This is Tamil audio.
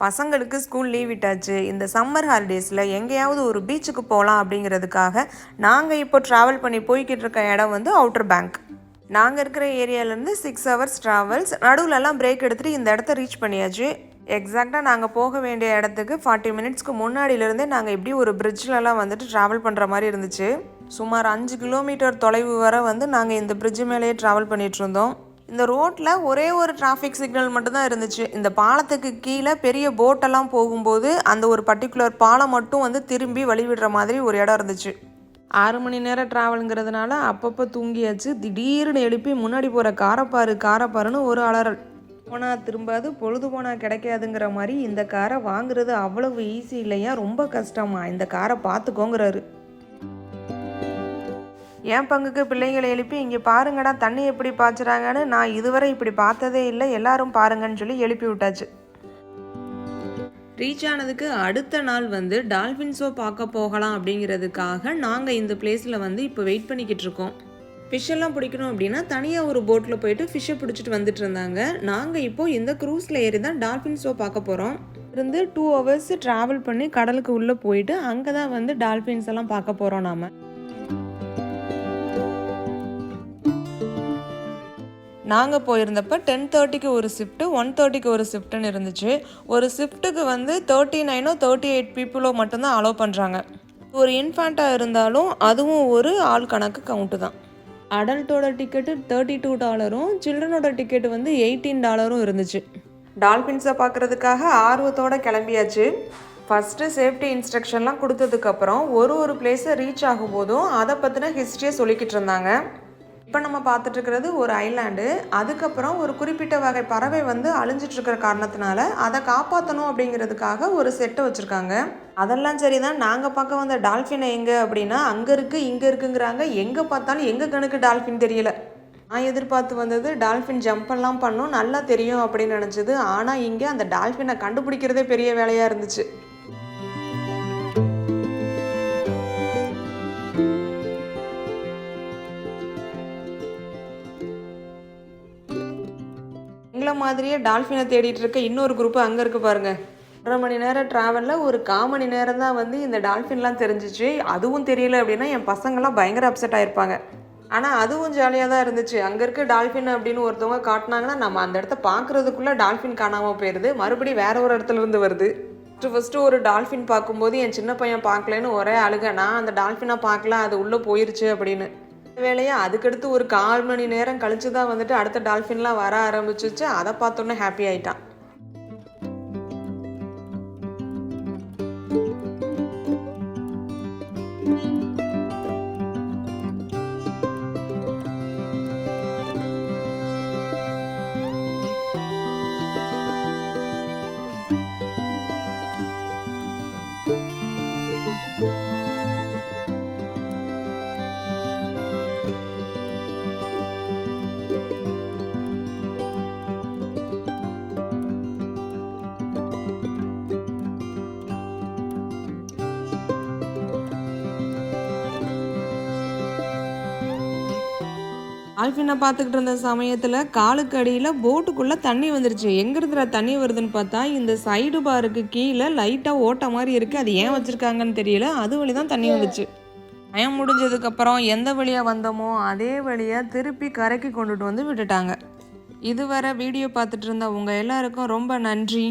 பசங்களுக்கு ஸ்கூல் லீவ் விட்டாச்சு. இந்த சம்மர் ஹாலிடேஸில் எங்கேயாவது ஒரு பீச்சுக்கு போகலாம் அப்படிங்கிறதுக்காக நாங்கள் இப்போ ட்ராவல் பண்ணி போய்கிட்டு இருக்க இடம் வந்து அவுட்டர் பேங்க் நாங்கள் இருக்கிற ஏரியாலேருந்து சிக்ஸ் ஹவர்ஸ் ட்ராவல்ஸ் நடுவுலலாம் பிரேக் எடுத்துகிட்டு இந்த இடத்த ரீச் பண்ணியாச்சு. எக்ஸாக்டாக நாங்கள் போக வேண்டிய இடத்துக்கு ஃபார்ட்டி மினிட்ஸ்க்கு முன்னாடியிலேருந்தே நாங்கள் இப்படி ஒரு பிரிட்ஜ்லலாம் வந்துட்டு ட்ராவல் பண்ணுற மாதிரி இருந்துச்சு. சுமார் அஞ்சு கிலோமீட்டர் தொலைவு வரை வந்து நாங்கள் இந்த பிரிட்ஜு மேலேயே ட்ராவல் பண்ணிகிட்ருந்தோம் இருந்தோம். இந்த ரோட்டில் ஒரே ஒரு டிராஃபிக் சிக்னல் மட்டும்தான் இருந்துச்சு. இந்த பாலத்துக்கு கீழே பெரிய போட்டெல்லாம் போகும்போது அந்த ஒரு பர்டிகுலர் பாலம் மட்டும் வந்து திரும்பி வழிவிடுற மாதிரி ஒரு இடம் இருந்துச்சு. ஆறு மணி நேரம் ட்ராவலுங்கிறதுனால அப்பப்போ தூங்கியாச்சு. திடீர்னு எழுப்பி முன்னாடி போகிற காரப்பாரு காரப்பாருன்னு ஒரு அலறல். போனால் திரும்பாது பொழுது போனால் கிடைக்காதுங்கிற மாதிரி இந்த காரை வாங்குறது அவ்வளவு ஈஸி இல்லையா? ரொம்ப கஷ்டமா. இந்த காரை பார்த்துக்கோங்கிறாரு. என் பங்குக்கு பிள்ளைங்களை எழுப்பி இங்கே பாருங்கடா தண்ணி எப்படி பாய்ச்சுறாங்கன்னு நான் இதுவரை இப்படி பார்த்ததே இல்லை எல்லாரும் பாருங்கன்னு சொல்லி எழுப்பி விட்டாச்சு. ரீச் ஆனதுக்கு அடுத்த நாள் வந்து டால்ஃபின் ஷோ பார்க்க போகலாம் அப்படிங்கிறதுக்காக நாங்கள் இந்த பிளேஸில் வந்து இப்போ வெயிட் பண்ணிக்கிட்டு இருக்கோம். ஃபிஷ் எல்லாம் பிடிக்கணும் அப்படின்னா தனியாக ஒரு போட்டில் போயிட்டு ஃபிஷ்ஷை பிடிச்சிட்டு வந்துட்டு இருந்தாங்க. நாங்கள் இப்போ இந்த க்ரூஸில் ஏறி தான் டால்ஃபின் ஷோ பார்க்க போகிறோம் இருந்து டூ ஹவர்ஸ் ட்ராவல் பண்ணி கடலுக்கு உள்ளே போயிட்டு அங்கே தான் வந்து டால்ஃபின்ஸ் எல்லாம் பார்க்க போகிறோம் நாம. நாங்கள் போயிருந்தப்ப டென் தேர்ட்டிக்கு ஒரு ஷிஃப்ட்டு ஒன் தேர்ட்டிக்கு ஒரு ஷிஃப்ட்டுன்னு இருந்துச்சு. ஒரு ஷிஃப்ட்டுக்கு வந்து தேர்ட்டி நைனோ தேர்ட்டி எயிட் பீப்புளோ மட்டும்தான் அலோவ் பண்ணுறாங்க ஒரு இன்ஃபேண்ட்டாக இருந்தாலும் அதுவும் ஒரு ஆள் கணக்கு கவுண்ட்டு தான். அடல்ட்டோட டிக்கெட்டு தேர்ட்டி டூ டாலரும் சில்ட்ரனோட டிக்கெட் வந்து எயிட்டீன் டாலரும் இருந்துச்சு. டால்ஃபின்ஸை பார்க்குறதுக்காக ஆர்வத்தோட கிளம்பியாச்சு. ஃபஸ்ட்டு சேஃப்டி இன்ஸ்ட்ரக்ஷன்லாம் கொடுத்ததுக்கப்புறம் ஒரு ஒரு பிளேஸை ரீச் ஆகும்போதும் அதை பற்றின ஹிஸ்ட்ரியை சொல்லிக்கிட்டு இருந்தாங்க. இப்போ நம்ம பார்த்துட்ருக்கிறது ஒரு ஐலாண்டு. அதுக்கப்புறம் ஒரு குறிப்பிட்ட வகை பறவை வந்து அழிஞ்சிட்ருக்கிற காரணத்தினால அதை காப்பாற்றணும் அப்படிங்கிறதுக்காக ஒரு செட்டை வச்சுருக்காங்க. அதெல்லாம் சரி தான் நாங்கள் பார்க்க வந்த டால்ஃபினை எங்கே அப்படின்னா அங்கே இருக்குது இங்கே இருக்குங்கிறாங்க. எங்கே பார்த்தாலும் எங்கள் கணக்கு டால்ஃபின் தெரியல. நான் எதிர்பார்த்து வந்தது டால்ஃபின் ஜம்பெல்லாம் பண்ணும் நல்லா தெரியும் அப்படின்னு நினச்சது. ஆனால் இங்கே அந்த டால்ஃபினை கண்டுபிடிக்கிறதே பெரிய வேலையாக இருந்துச்சு. மாதிரியே டால்ஃபினை தேடிட்டு இருக்க இன்னொரு குரூப்பு அங்கே இருக்கு பாருங்க. ஒன்றரை மணி நேரம் ட்ராவலில் ஒரு கால் மணி நேரம் தான் வந்து இந்த டால்ஃபின்லாம் தெரிஞ்சிச்சு. அதுவும் தெரியல அப்படின்னா என் பசங்கள்லாம் பயங்கர அப்செட் ஆயிருப்பாங்க. ஆனால் அதுவும் ஜாலியாக தான் இருந்துச்சு. அங்கே இருக்க டால்ஃபின் அப்படின்னு ஒருத்தவங்க காட்டினாங்கன்னா நம்ம அந்த இடத்த பார்க்குறதுக்குள்ளே டால்ஃபின் காணாமல் போயிடுது மறுபடியும் வேற ஒரு இடத்துல இருந்து வருது. ஃபஸ்ட்டு ஃபஸ்ட்டு ஒரு டால்ஃபின் பார்க்கும்போது என் சின்ன பையன் பார்க்கலன்னு ஒரே அழுக. நான் அந்த டால்ஃபினை பார்க்கல அது உள்ளே போயிருச்சு அப்படின்னு. வேலையை அதுக்கடுத்து ஒரு கால் மணி நேரம் கழிச்சு தான் வந்துட்டு அடுத்த டால்ஃபின்லாம் வர ஆரம்பிச்சிச்சு. அதை பார்த்தோன்னே ஹாப்பி ஆயிட்டான். டால்ஃபினை பார்த்துக்கிட்டு இருந்த சமயத்தில் காலுக்கு அடியில் போட்டுக்குள்ளே தண்ணி வந்துருச்சு. எங்கிருந்துடா தண்ணி வருதுன்னு பார்த்தா இந்த சைடு பாருக்கு கீழே லைட்டாக ஓட்ட மாதிரி இருக்குது அது ஏன் வச்சுருக்காங்கன்னு தெரியல. அது வழி தான் தண்ணி வந்துச்சு. பயம் முடிஞ்சதுக்கப்புறம் எந்த வழியாக வந்தோமோ அதே வழியாக திருப்பி கரைக்கு கொண்டுட்டு வந்து விட்டுட்டாங்க. இதுவரை வீடியோ பார்த்துட்டு இருந்த உங்கள் எல்லாருக்கும் ரொம்ப நன்றி.